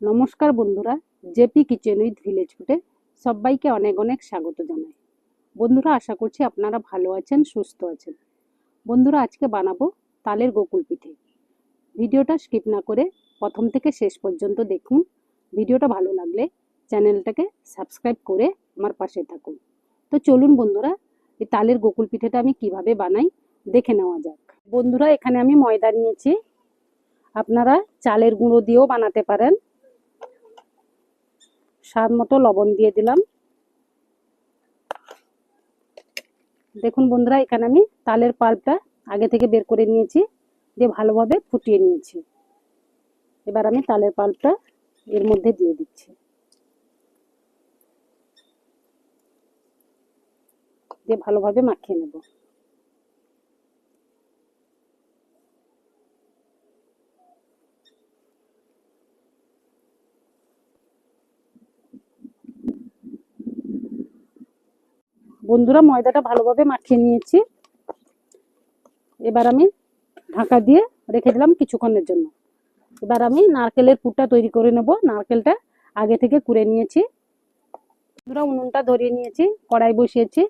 নমস্কার বন্ধুরা, JP kitchen with village ফুটে সবাইকে অনেক অনেক স্বাগত জানাই। বন্ধুরা, আশা করছি আপনারা ভালো আছেন, সুস্থ আছেন। বন্ধুরা, আজকে বানাবো তালের গোকুল পিঠে। ভিডিওটা স্কিপ না করে প্রথম থেকে শেষ পর্যন্ত দেখুন। ভিডিওটা ভালো লাগলে চ্যানেলটাকে সাবস্ক্রাইব করে আমার পাশে থাকুন। তো চলুন বন্ধুরা, এই তালের গোকুল পিঠেটা আমি কীভাবে বানাই দেখে নেওয়া যাক। বন্ধুরা, এখানে আমি ময়দা নিয়েছি। আপনারা চালের গুঁড়ো দিয়েও বানাতে পারেন। স্বাদ মতো লবণ দিয়ে দিলাম। দেখুন বন্ধুরা, এখানে আমি তালের পাল্পটা আগে থেকে বের করে নিয়েছি, দিয়ে ভালোভাবে ফুটিয়ে নিয়েছি। এবার আমি তালের পাল্পটা এর মধ্যে দিয়ে দিচ্ছি। দিয়ে ভালোভাবে মাখিয়ে নেব। বন্ধুরা, ময়দাটা ভালোভাবে মাখিয়ে নিয়েছি। এবার আমি ঢাকা দিয়ে রেখে দিলাম কিছুক্ষণের জন্য। এবার আমি নারকেলের পুরটা তৈরি করে নেব। নারকেলটা আগে থেকে কুড়ে নিয়েছি। বন্ধুরা, উনুনটা ধরিয়ে নিয়েছি, কড়াই বসিয়েছি।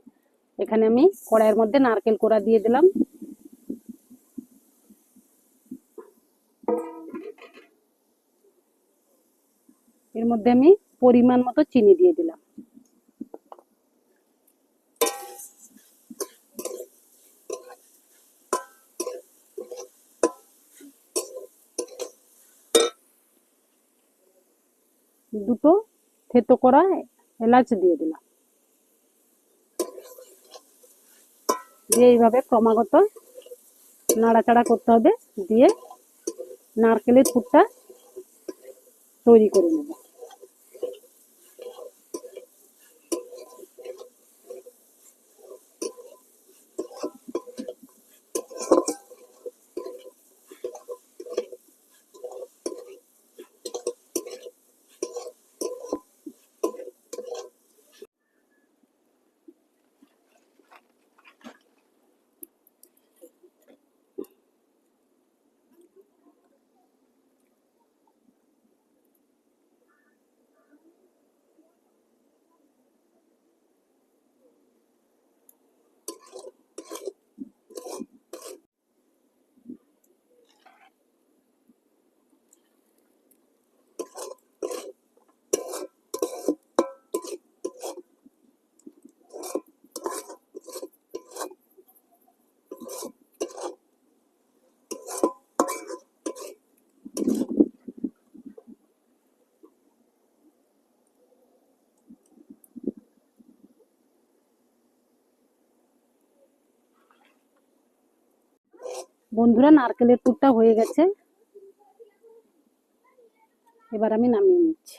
এখানে আমি কড়াইয়ের মধ্যে নারকেল কোড়া দিয়ে দিলাম। এর মধ্যে আমি পরিমাণ মতো চিনি দিয়ে দিলাম। দুটো থেতো করা এলাচ দিয়ে দিলাম। দিয়ে এইভাবে ক্রমাগত নাড়াচাড়া করতে হবে, দিয়ে নারকেলের পুরটা তৈরি করে নেব। বন্ধুরা, নারকেলের পুরটা হয়ে গেছে। এবার আমি নামিয়ে নিচ্ছি।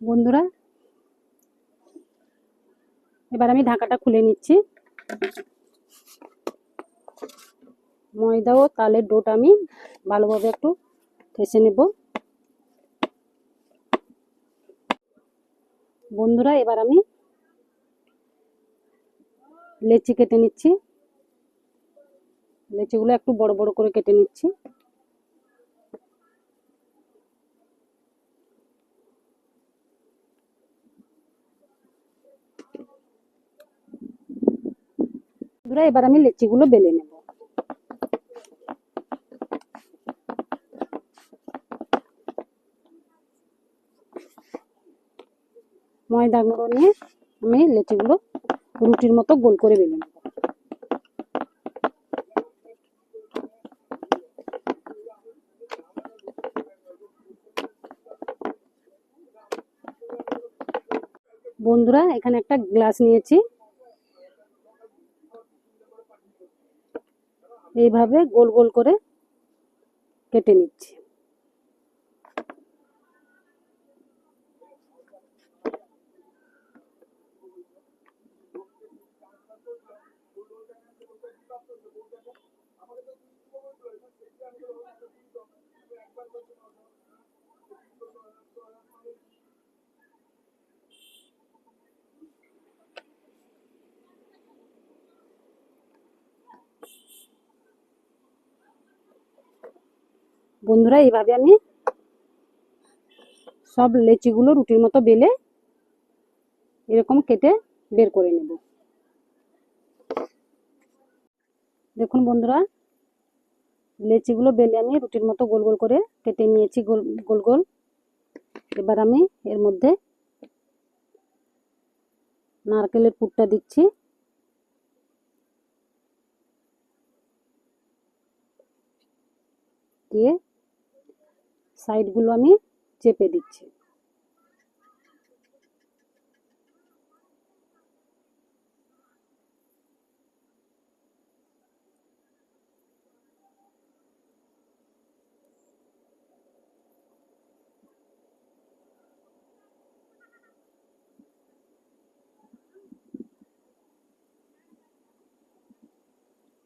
বন্ধুরা, এবার আমি ঢাকাটা খুলে নিচ্ছি। ময়দা ও তালের ডোটা আমি ভালোভাবে একটু ঠেসে নেব। বন্ধুরা, এবার আমি লেচি কেটে নিচ্ছি। লেচিগুলো একটু বড় বড় করে কেটে নিচ্ছি। এবার আমি লেচিগুলো বেলে নেব। ময়দা গুঁড়ো নিয়ে আমি লেচিগুলো রুটির মতো গোল করে বেলে নেব। বন্ধুরা, এখানে একটা গ্লাস নিয়েছি। এইভাবে গোল গোল করে কেটে নিচ্ছি। বন্ধুরা, এইভাবে আমি সব লেচিগুলো রুটির মতো বেলে এরকম কেটে বের করে নেব। দেখুন বন্ধুরা, লেচিগুলো বেলে আমি রুটির মতো গোল গোল করে কেটে নিয়েছি, গোল গোল গোল। এবার আমি এর মধ্যে নারকেলের পুরটা দিচ্ছি। দিয়ে সাইডগুলো আমি চেপে দিচ্ছি।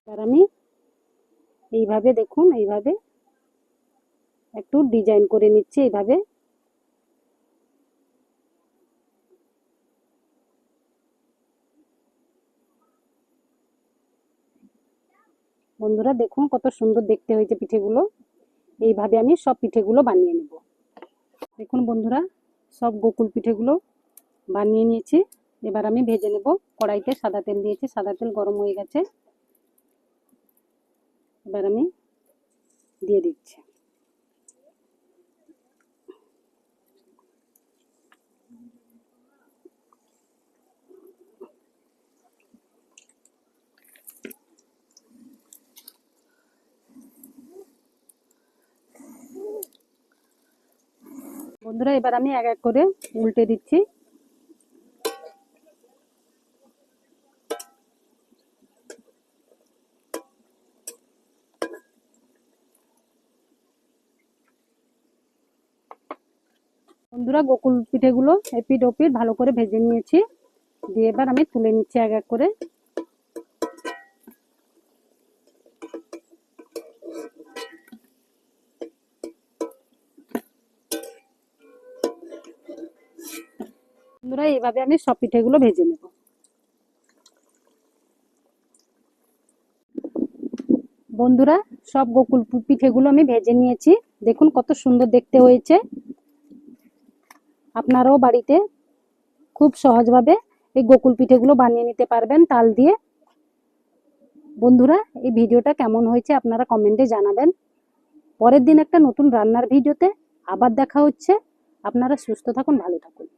আর আমি এইভাবে দেখুন এইভাবে একটু ডিজাইন করে নিচ্ছি এইভাবে। বন্ধুরা দেখুন কত সুন্দর দেখতে হয়েছে পিঠেগুলো। এইভাবে আমি সব পিঠেগুলো বানিয়ে নেব। দেখুন বন্ধুরা, সব গোকুল পিঠেগুলো বানিয়ে নিয়েছি। এবার আমি ভেজে নেব। কড়াইতে সাদা তেল দিয়েছি। সাদা তেল গরম হয়ে গেছে। এবার আমি দিয়ে দিচ্ছি। বন্ধুরা, এবার আমি এক এক করে উল্টে দিচ্ছি। বন্ধুরা, গোকুল পিঠেগুলো এপিট ওপিট ভালো করে ভেজে নিয়েছি। দিয়ে এবার আমি তুলে নিচ্ছি এক এক করে। বন্ধুরা এইভাবে আমি সব পিঠেগুলো ভেজে নেব। বন্ধুরা, সব গোকুল পিঠেগুলো আমি ভেজে নিয়েছি। দেখুন কত সুন্দর দেখতে হয়েছে। আপনারাও বাড়িতে খুব সহজভাবে এই গোকুল পিঠেগুলো বানিয়ে নিতে পারবেন তাল দিয়ে। বন্ধুরা, এই ভিডিওটা কেমন হয়েছে আপনারা কমেন্টে জানাবেন। পরের দিন একটা নতুন রান্নার ভিডিওতে আবার দেখা হচ্ছে। আপনারা সুস্থ থাকুন, ভালো থাকুন।